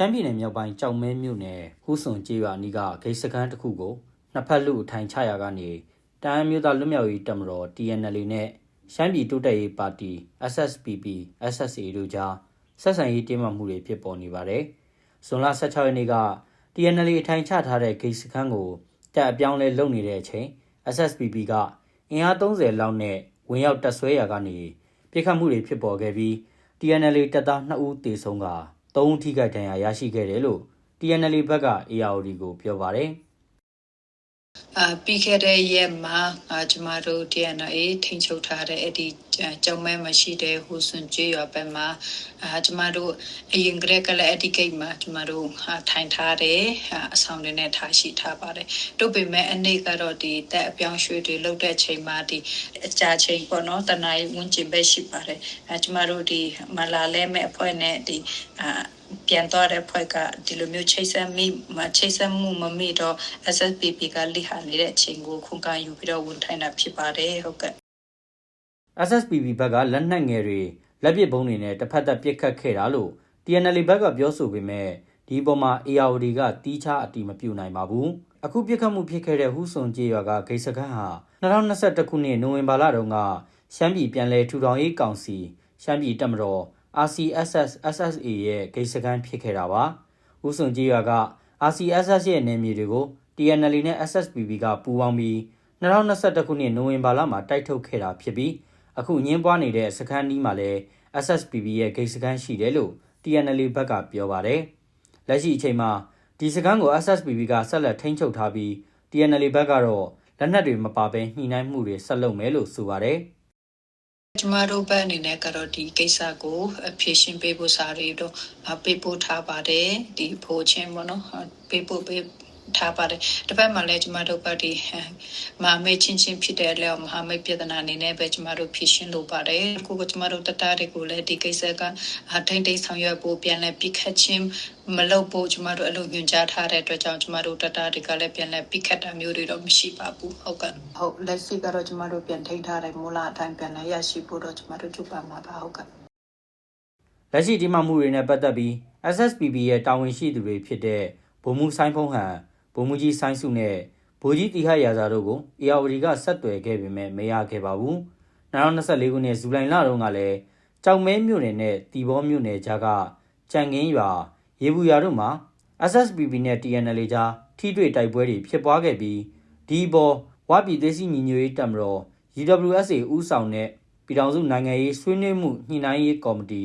ရှမ်းပြည်နယ်မြောက်ပိုင်းကြောင်မဲမြို့နယ်ဟူးစွန်ကျေးရွာအနီးကဂိတ်စခန်းတစ်ခုကိုနှစ်ဖက်လူအထိုင်ချရာကနေတအမ်းမြို့သားလွတ်မြောက်ရေးတပ်မတော် TNL နဲ့ရှမ်းပြည်တိုးတက်ရေးပါတီ SSPP SSA တို့ကြားဆက်ဆံရေးတင်းမာမှုတွေဖြစ်ပေါ်နေပါတယ်။ဇွန်လ16ရက်နေ့က TNL အထိုင်ချထားတဲ့ဂိတ်စခန်းကိုတပ်အပြောင်းလဲလုပ်နေတဲ့အချိန် SSPP ကအင်အား30လောက်နဲ့ဝင်ရောက်တပ်ဆွဲရာကနေပြစ်ခတ်မှုတွေဖြစ်ပေါ်ခဲ့ပြီး TNL တပ်သား2ဦးသေဆုံးက 3ဦးထိခိုက်ဒဏ်ရာရရှိခဲ့တယ်လို့ TNL ဘက်က ARD ကိုပြောပါတယ်။ အာပြီးခဲ့တဲ့ရက်မှာအာကျမတို့ DNA ထိန်းချုပ်ထားတဲ့အဲ့ဒီကြောင်မဲမရှိတဲ့ဟိုစွန်ကျေးရွာဘက်မှာအာကျမတို့အရင်ကတည်းကလည်းအဲ့ဒီဂိတ်မှာကျမတို့အာထိုင်ထားတယ်အာအဆောင်တွေနဲ့ထားရှိထားပါတယ်တို့ပေမဲ့အနေကတော့ဒီတက်အပြောင်းရွှေ့တွေလုပ်တဲ့ချိန်မှာဒီအကြာချိန်ပေါ့နော်တနိုင်ဝန်းကျင်ပဲရှိပါတယ်အာကျမတို့ဒီမလာလဲမဲ့အဖွဲ့နဲ့ဒီအာ ပြန်သွားတဲ့ဖွဲ့ကဒီလိုမျိုးချိတ်ဆက်မိမချိတ်ဆက်မှုမမိတော့ SSPP ကလိဟာနေတဲ့အချိန်ကိုခုခံယူပြီးတော့ဝန်ထိုင်တာဖြစ်ပါတယ်ဟုတ်ကဲ့ SSPP ဘက်ကလက်နက်ငယ်တွေလက်ပစ်ဗုံးတွေနဲ့တစ်ဖက်သက်ပစ်ခတ်ခဲ့တာလို့ TNL ဘက်ကပြောဆိုပေမဲ့ဒီအပေါ်မှာ ARD ကတီးခြားအတိမပြုနိုင်ပါဘူးအခုပြစ်ခတ်မှုဖြစ်ခဲ့တဲ့ဟူးစွန်ကျေးရွာကဂိတ်စခန်းဟာ2021ခုနှစ်နိုဝင်ဘာလတုန်းကရှမ်းပြည်ပြည်လဲထူထောင်ရေးကောင်စီရှမ်းပြည်တပ်မတော် RCSS SSA ရဲ့ဂိတ်စခန်းဖြစ်ခဲ့တာပါဟူးစွန်ကျေးရွာက RCSS ရဲ့နယ်မြေတွေကို TNL နဲ့ SSPP ကပူးပေါင်းပြီး2021ခုနှစ်နိုဝင်ဘာလမှာတိုက်ထုတ်ခဲ့တာဖြစ်ပြီးအခုညင်းပွားနေတဲ့စခန်းနီးမှာလည်း SSPP ရဲ့ဂိတ်စခန်းရှိတယ်လို့ TNL ဘက်ကပြောပါတယ်။လက်ရှိအချိန်မှာဒီစခန်းကို SSPP ကဆက်လက်ထိန်းချုပ်ထားပြီး TNL ဘက်ကတော့လက်နက်တွေမပါဘဲညှိနှိုင်းမှုတွေဆက်လုပ်မယ်လို့ဆိုပါတယ်။ ကျမတို့ဘက်အနေနဲ့ကတော့ဒီကိစ္စကိုဖြေရှင်းပေးဖို့စာတွေတော့ပေးပို့ထားပါတယ်ဒီဖိုးချင်းပေါ့နော်ပေးပို့ပေး ထားပါတယ်တစ်ဖက်မှာလည်းကျမတို့ပါတီမဟာမိတ်ချင်းချင်းဖြစ်တဲ့လေမဟာမိတ်ပြည်ထနာအနေနဲ့ပဲကျမတို့ဖြည့်ရှင်းလိုပါတယ်အခုကကျမတို့တတတွေကိုလည်းဒီကိစ္စကထိမ့်သိမ်းဆောင်ရွက်ဖို့ပြန်လဲပြစ်ခတ်ချင်းမလုပ်ဖို့ကျမတို့အလုပ်ညွှန်ကြားထားတဲ့အတွက်ကြောင့်ကျမတို့တတတွေကလည်းပြန်လဲပြစ်ခတ်တာမျိုးတွေတော့မရှိပါဘူးဟုတ်ကဲ့ဟုတ်လက်ရှိကတော့ကျမတို့ပြန်ထိန်းထားတဲ့မူလအတိုင်းပြန်လဲရရှိဖို့တော့ကျမတို့ကြိုးပမ်းမှာပါဟုတ်ကဲ့လက်ရှိဒီမှမှုတွေနဲ့ပတ်သက်ပြီး SSPB ရဲ့တာဝန်ရှိသူတွေဖြစ်တဲ့ဗိုလ်မှူးဆိုင်ဖုံးဟန် ဗိုလ်မှူးကြီးဆိုင်းစုနဲ့ဗိုလ်ကြီးတီဟရာဇာတို့ကို ARD ကဆက်သွယ်ခဲ့ပေမဲ့မရခဲ့ပါဘူး။2024ခုနှစ်ဇူလိုင်လတုန်းကလည်းကြောက်မဲမြို့နယ်နဲ့တီဘောမြို့နယ်ကြားကကြံကင်းရွာရေဘူးရွာတို့မှာ SSPB နဲ့ TNL ကြားထိတွေ့တိုက်ပွဲတွေဖြစ်ပွားခဲ့ပြီးဒီဘောဝပြည်သေးစီညီညွတ်ရေးတပ်မတော် UWSA ဦးဆောင်တဲ့ပြည်ထောင်စုနိုင်ငံရေးဆွေးနွေးမှုညှိနှိုင်းရေးကော်မတီ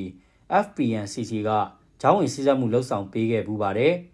FPNCC ကဂျောင်းဝင်စည်းစပ်မှုလှုပ်ဆောင်ပေးခဲ့ပူပါတယ်။